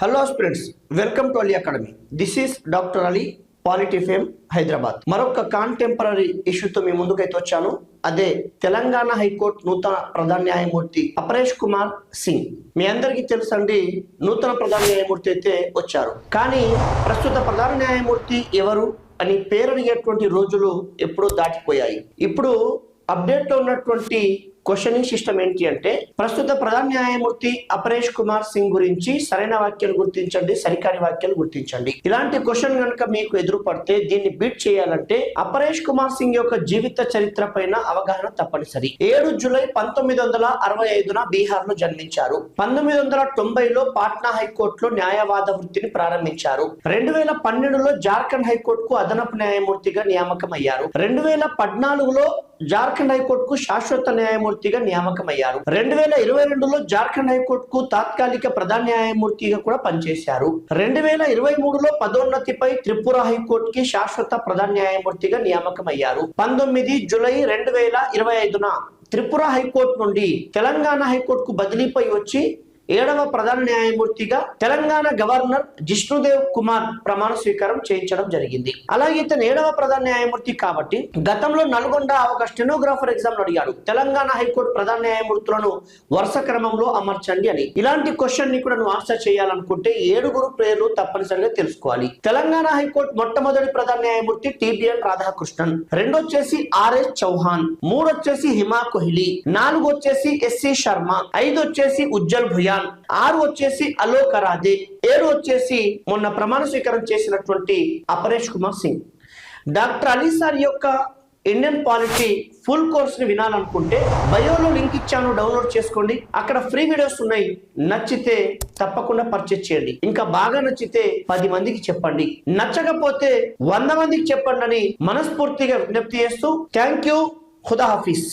Hello students welcome to Ali academy this is doctor Ali polity fame Hyderabad మరొక contemporary ఇష్యూతో మీ ముందుకైతే వచ్చాను. అదే Telangana high court నూతన ప్రధాన న్యాయమూర్తి అపరేష్ కుమార్ సింగ్. మీ అందరికీ తెలుసండి నూతన ప్రధాన న్యాయమూర్తి అయితే వచ్చారు. కానీ ప్రస్తుత ప్రధాన న్యాయమూర్తి ఎవరు అని పేరు అడిగేటువంటి రోజులు ఎప్పుడో దాటిపోయాయి. ఇప్పుడు అప్డేట్లో ఉన్నటువంటి క్వశ్చనింగ్ సిస్టమ్ ఏంటి అంటే ప్రస్తుత ప్రధాన న్యాయమూర్తి అపరేష్ కుమార్ సింగ్ గురించి సరైన వాక్యాలు గుర్తించండి సరికాని వాక్యాలు గుర్తించండి. ఇలాంటి క్వశ్చన్ కనుక మీకు ఎదురుపడితే దీన్ని బీట్ చేయాలంటే అపరేష్ కుమార్ సింగ్ యొక్క జీవిత చరిత్ర పైన అవగాహన తప్పనిసరి. ఏడు జూలై పంతొమ్మిది వందల అరవై ఐదున బీహార్లో జన్మించారు. పంతొమ్మిది వందల తొంభైలో పాట్నా హైకోర్టులో న్యాయవాద వృత్తిని ప్రారంభించారు. రెండు వేల పన్నెండులో జార్ఖండ్ హైకోర్టుకు అదనపు న్యాయమూర్తిగా నియామకం అయ్యారు రెండు వేల పద్నాలుగులో జార్ఖండ్ హైకోర్టుకు శాశ్వత న్యాయమూర్తి న్యాయమూర్తిగా నియామకమయ్యారు. రెండు వేల ఇరవై రెండులో జార్ఖండ్ హైకోర్టుకు తాత్కాలిక ప్రధాన న్యాయమూర్తిగా కూడా పనిచేశారు. రెండు వేల ఇరవై మూడులో పదోన్నతిపై త్రిపుర హైకోర్టుకి శాశ్వత ప్రధాన న్యాయమూర్తిగా నియామకమయ్యారు. పంతొమ్మిది జూలై రెండు వేల ఇరవై ఐదున త్రిపుర హైకోర్టు నుండి తెలంగాణ హైకోర్టుకు బదిలీపై వచ్చి ఏడవ ప్రధాన న్యాయమూర్తిగా తెలంగాణ గవర్నర్ జిష్ణుదేవ్ కుమార్ ప్రమాణ స్వీకారం చేయించడం జరిగింది. అలాగే ఇతను ఏడవ ప్రధాన న్యాయమూర్తి కాబట్టి గతంలో నల్గొండ ఒక స్టెనోగ్రాఫర్ ఎగ్జామ్ అడిగాడు తెలంగాణ హైకోర్టు ప్రధాన న్యాయమూర్తులను వరుస క్రమంలో అమర్చండి అని. ఇలాంటి క్వశ్చన్ని కూడా నువ్వు ఆన్సర్ చేయాలనుకుంటే ఏడుగురు పేర్లు తప్పనిసరిగా తెలుసుకోవాలి. తెలంగాణ హైకోర్టు మొట్టమొదటి ప్రధాన న్యాయమూర్తి టిబిఎన్ రాధాకృష్ణన్ రెండు వచ్చేసి ఆర్ఎస్ చౌహాన్ మూడు వచ్చేసి హిమా కోహ్లీ నాలుగు వచ్చేసి ఎస్సి శర్మ ఐదు వచ్చేసి ఉజ్జల్ భుయాన్ ఆరు వచ్చేసి అలోక రాజే ఏడు వచ్చేసి మొన్న ప్రమాణ స్వీకారం చేసినటువంటి అపరేష్ కుమార్ సింగ్. డాక్టర్ అలీ సార్ యొక్క ఇండియన్ పాలిటీ ఫుల్ కోర్స్ని వినాలనుకుంటే బయోలో లింక్ ఇచ్చాను డౌన్లోడ్ చేసుకోండి. అక్కడ ఫ్రీ వీడియోస్ ఉన్నాయి నచ్చితే తప్పకుండా పర్చేస్ చేయండి. ఇంకా బాగా నచ్చితే పది మందికి చెప్పండి. నచ్చకపోతే వంద మందికి చెప్పండి అని మనస్ఫూర్తిగా విజ్ఞప్తి చేస్తూ థ్యాంక్ యూ ఖుదా హాఫీస్